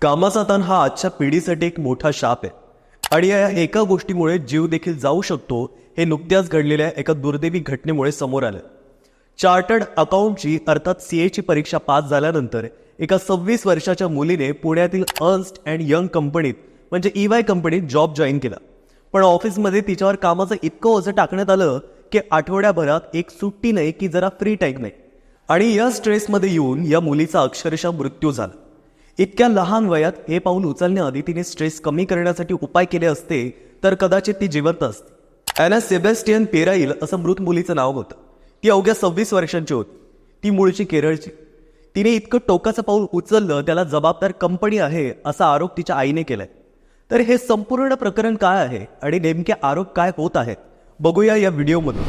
कामाचा ताण हा आजच्या पिढीसाठी एक मोठा शाप आहे. आणि या एका गोष्टीमुळे जीव देखील जाऊ शकतो हे नुकत्याच घडलेल्या एका दुर्दैवी घटनेमुळे समोर आलं. चार्टर्ड अकाउंटची अर्थात सी एची परीक्षा पास झाल्यानंतर एका सव्वीस वर्षाच्या मुलीने पुण्यातील अर्न्स्ट अँड यंग कंपनीत म्हणजे ई वाय कंपनीत जॉब जॉईन केला. पण ऑफिसमध्ये तिच्यावर कामाचं इतकं ओझं टाकण्यात आलं की आठवड्याभरात एक सुट्टी नाही की जरा फ्री टाईम नाही. आणि या स्ट्रेसमध्ये येऊन या मुलीचा अक्षरशः मृत्यू झाला. इतक्या लहान वयात हे पाऊल उचलण्याआधी तिने स्ट्रेस कमी करण्यासाठी उपाय केले असते तर कदाचित ती जिवंत असते. ॲना सेबॅस्टियन पेराईल असं मृत मुलीचं नाव होतं. ती अवघ्या सव्वीस वर्षांची होती. ती मूळची केरळची. तिने इतकं टोकाचं पाऊल उचललं त्याला जबाबदार कंपनी आहे असा आरोप तिच्या आईने केलाय. तर हे संपूर्ण प्रकरण काय आहे आणि नेमके आरोप काय होत आहेत बघूया या व्हिडिओमधून.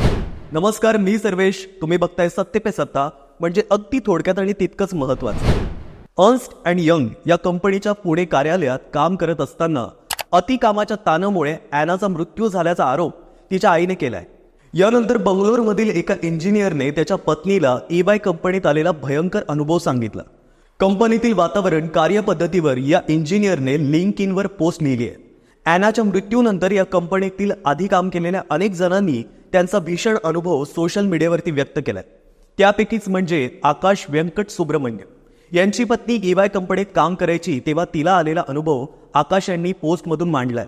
नमस्कार मी सर्वेश. तुम्ही बघताय सत्य पे सत्ता म्हणजे अगदी थोडक्यात आणि तितकंच महत्वाचं अर्न्स्ट अँड यंग या कंपनीच्या पुणे कार्यालयात काम करत असताना अतिकामाच्या ताणामुळे ॲनाचा मृत्यू झाल्याचा आरोप तिच्या आईने केलाय. यानंतर बंगलोरमधील एका इंजिनियरने त्याच्या पत्नीला ई बाय कंपनीत आलेला भयंकर अनुभव सांगितला. कंपनीतील वातावरण कार्यपद्धतीवर या इंजिनियरने लिंक इनवर पोस्ट लिहिली आहे. ॲनाच्या मृत्यूनंतर या कंपनीतील आधी काम केलेल्या अनेक जणांनी त्यांचा भीषण अनुभव सोशल मीडियावरती व्यक्त केलाय. त्यापैकीच म्हणजे आकाश व्यंकट सुब्रमण्यम. यांची पत्नी ई वाय कंपनीत काम करायची तेव्हा तिला आलेला अनुभव आकाश यांनी पोस्टमधून मांडलाय.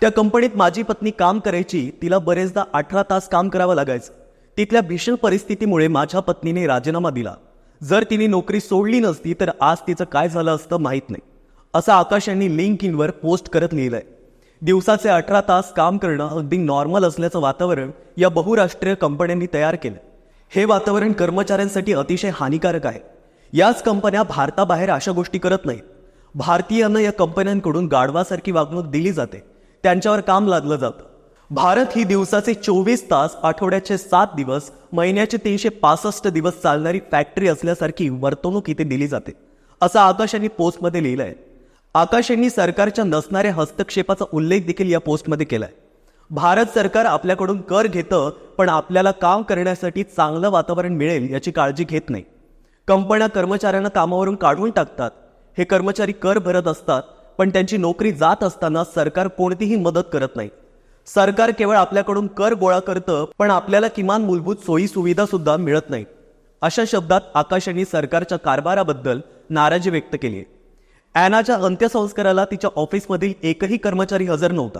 त्या कंपनीत माझी पत्नी काम करायची तिला बरेचदा अठरा तास काम करावं लागायचं. तिथल्या भीषण परिस्थितीमुळे माझ्या पत्नीने राजीनामा दिला. जर तिने नोकरी सोडली नसती तर आज तिचं काय झालं असतं माहीत नाही. असं आकाश यांनी लिंक इनवर पोस्ट करत लिहिलंय. दिवसाचे अठरा तास काम करणं अगदी नॉर्मल असल्याचं वातावरण या बहुराष्ट्रीय कंपन्यांनी तयार केलं. हे वातावरण कर्मचाऱ्यांसाठी अतिशय हानिकारक आहे. याच कंपन्या भारताबाहेर अशा गोष्टी करत नाहीत. भारतीयांना या कंपन्यांकडून गाढवासारखी वागणूक दिली जाते. त्यांच्यावर काम लादलं जातं. भारत ही दिवसाचे चोवीस तास आठवड्याचे सात दिवस महिन्याचे तीनशे पासष्ट दिवस चालणारी फॅक्टरी असल्यासारखी वर्तवणूक इथे दिली जाते. असं आकाश यांनी पोस्टमध्ये लिहिलंय. आकाश यांनी सरकारच्या नसणाऱ्या हस्तक्षेपाचा उल्लेख देखील या पोस्टमध्ये केलाय. भारत सरकार आपल्याकडून कर घेतं पण आपल्याला काम करण्यासाठी चांगलं वातावरण मिळेल याची काळजी घेत नाही. कंपन्या कर्मचाऱ्यांना कामावरून काढून टाकतात. हे कर्मचारी कर भरत असतात पण त्यांची नोकरी जात असताना सरकार कोणतीही मदत करत नाही. सरकार केवळ आपल्याकडून कर गोळा करतं पण आपल्याला किमान मूलभूत सोयी सुविधा सुद्धा मिळत नाही अशा शब्दात आकाश यांनी सरकारच्या कारभाराबद्दल नाराजी व्यक्त केली आहे. ॲनाच्या अंत्यसंस्काराला तिच्या ऑफिसमधील एकही कर्मचारी हजर नव्हता.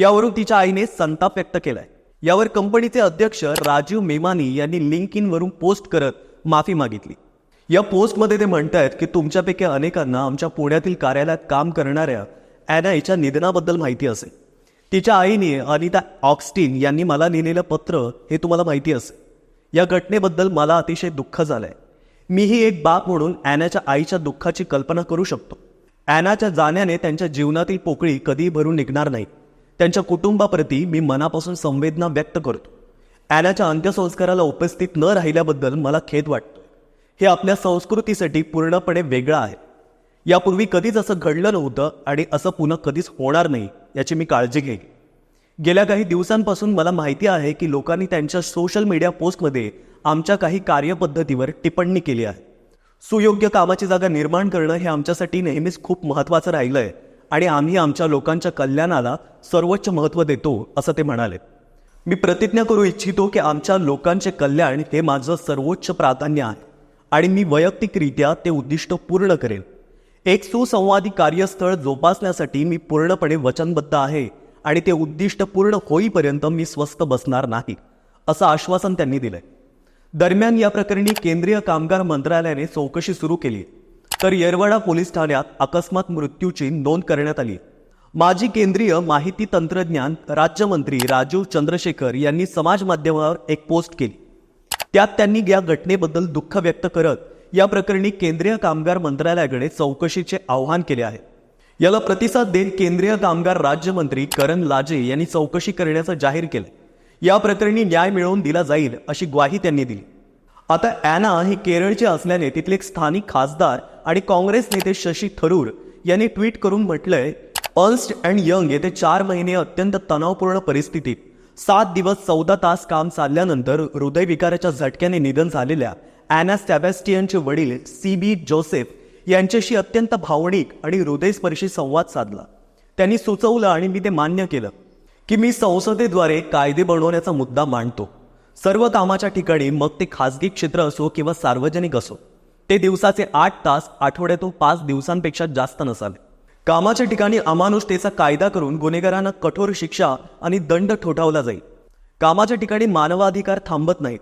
यावरून तिच्या आईने संताप व्यक्त केलाय. यावर कंपनीचे अध्यक्ष राजीव मेमानी यांनी लिंक इनवरून पोस्ट करत माफी मागितली. या पोस्टमध्ये ते म्हणतायत की तुमच्यापैकी अनेकांना आमच्या पुण्यातील कार्यालयात काम करणाऱ्या ॲना हिच्या निधनाबद्दल माहिती असेल. तिच्या आईने अनिता ऑक्स्टीन यांनी मला लिहिलेलं पत्र हे तुम्हाला माहिती असेल. या घटनेबद्दल मला अतिशय दुःख झालं आहे मीही एक बाप म्हणून ॲनाच्या आईच्या दुःखाची कल्पना करू शकतो. ॲनाच्या जाण्याने त्यांच्या जीवनातील पोकळी कधीही भरून निघणार नाही. त्यांच्या कुटुंबाप्रती मी मनापासून संवेदना व्यक्त करतो. ॲनाच्या अंत्यसंस्काराला उपस्थित न राहिल्याबद्दल मला खेद वाटतो. हे आपल्या संस्कृतीसाठी पूर्णपणे वेगळं आहे. यापूर्वी कधीच असं घडलं नव्हतं आणि असं पुन्हा कधीच होणार नाही याची मी काळजी घेईन. गेल्या काही दिवसांपासून मला माहिती आहे की लोकांनी त्यांच्या सोशल मीडिया पोस्टमध्ये आमच्या काही कार्यपद्धतीवर टिप्पणी केली आहे. सुयोग्य कामाची जागा निर्माण करणं हे आमच्यासाठी नेहमीच खूप महत्त्वाचं राहिलं आहे आणि आम्ही आमच्या लोकांच्या कल्याणाला सर्वोच्च महत्त्व देतो असं ते म्हणाले. मी प्रतिज्ञा करू इच्छितो की आमच्या लोकांचे कल्याण हे माझं सर्वोच्च प्राधान्य आहे. आणि मी वैयक्तिकरित्या ते उद्दिष्ट पूर्ण करेन एक सुसंवादी कार्यस्थळ जोपासण्यासाठी मी पूर्णपणे वचनबद्ध आहे आणि ते उद्दिष्ट पूर्ण होईपर्यंत मी स्वस्थ बसणार नाही असं आश्वासन त्यांनी दिलंय. दरम्यान या प्रकरणी केंद्रीय कामगार मंत्रालयाने चौकशी सुरू केली. तर येरवडा पोलीस ठाण्यात अकस्मात मृत्यूची नोंद करण्यात आली. माजी केंद्रीय माहिती तंत्रज्ञान राज्यमंत्री राजीव चंद्रशेखर यांनी समाज माध्यमावर एक पोस्ट केली. त्यात त्यांनी या घटनेबद्दल दुःख व्यक्त करत या प्रकरणी केंद्रीय कामगार मंत्रालयाकडे चौकशीचे आवाहन केले आहे. याला प्रतिसाद देत केंद्रीय कामगार राज्यमंत्री करण लाजे यांनी चौकशी करण्याचं जाहीर केलं. या प्रकरणी न्याय मिळवून दिला जाईल अशी ग्वाही त्यांनी दिली. आता ॲना ही केरळची असल्याने तिथले एक स्थानिक खासदार आणि काँग्रेस नेते शशी थरूर यांनी ट्विट करून म्हटलंय अर्न्स्ट अँड यंग येथे चार महिने अत्यंत तणावपूर्ण परिस्थितीत सात दिवस चौदा तास काम चालल्यानंतर हृदयविकाराच्या झटक्याने निधन झालेल्या ॲना सॅबॅस्टियनचे वडील सी बी जोसेफ यांच्याशी अत्यंत भावनिक आणि हृदयस्पर्शी संवाद साधला. त्यांनी सुचवलं आणि मी ते मान्य केलं की मी संसदेद्वारे कायदे बनवण्याचा मुद्दा मांडतो. सर्व कामाच्या ठिकाणी मग ते खाजगी क्षेत्र असो किंवा सार्वजनिक असो ते दिवसाचे आठ तास आठवड्यातून पाच दिवसांपेक्षा जास्त नसावे. कामाच्या ठिकाणी अमानुषतेचा कायदा करून गुन्हेगारांना कठोर शिक्षा आणि दंड ठोठावला जाईल. कामाच्या ठिकाणी मानवाधिकार थांबत नाहीत.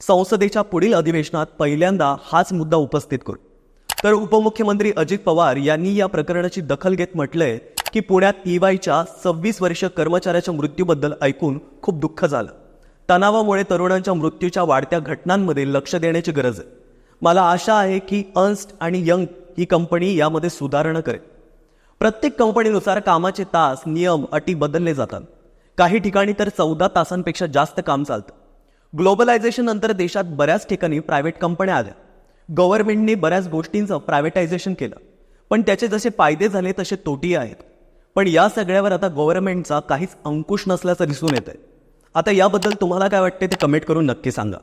संसदेच्या पुढील अधिवेशनात पहिल्यांदा हाच मुद्दा उपस्थित करू. तर उपमुख्यमंत्री अजित पवार यांनी या प्रकरणाची दखल घेत म्हटलंय की पुण्यात ईवायच्या सव्वीस वर्ष कर्मचाऱ्याच्या मृत्यूबद्दल ऐकून खूप दुःख झालं. तणावामुळे तरुणांच्या मृत्यूच्या वाढत्या घटनांमध्ये लक्ष देण्याची गरज आहे. मला आशा आहे की अन्स्ट आणि यंग ही कंपनी यामध्ये सुधारणा करेल. प्रत्येक कंपनीनुसार कामाचे तास नियम अटी बदलले जातात. काही ठिकाणी तर चौदा तासांपेक्षा जास्त काम चालतं. ग्लोबलायझेशन नंतर देशात बऱ्याच ठिकाणी प्रायव्हेट कंपन्या आल्या. गव्हर्नमेंटने बऱ्याच गोष्टींचं प्रायव्हेटायझेशन केलं. पण त्याचे जसे फायदे झाले तसे तोटी आहेत. पण या सगळ्यावर आता गव्हर्नमेंटचा काहीच अंकुश नसल्याचं दिसून येत आहे आता याबद्दल तुम्हाला काय वाटते ते कमेंट करून नक्की सांगा.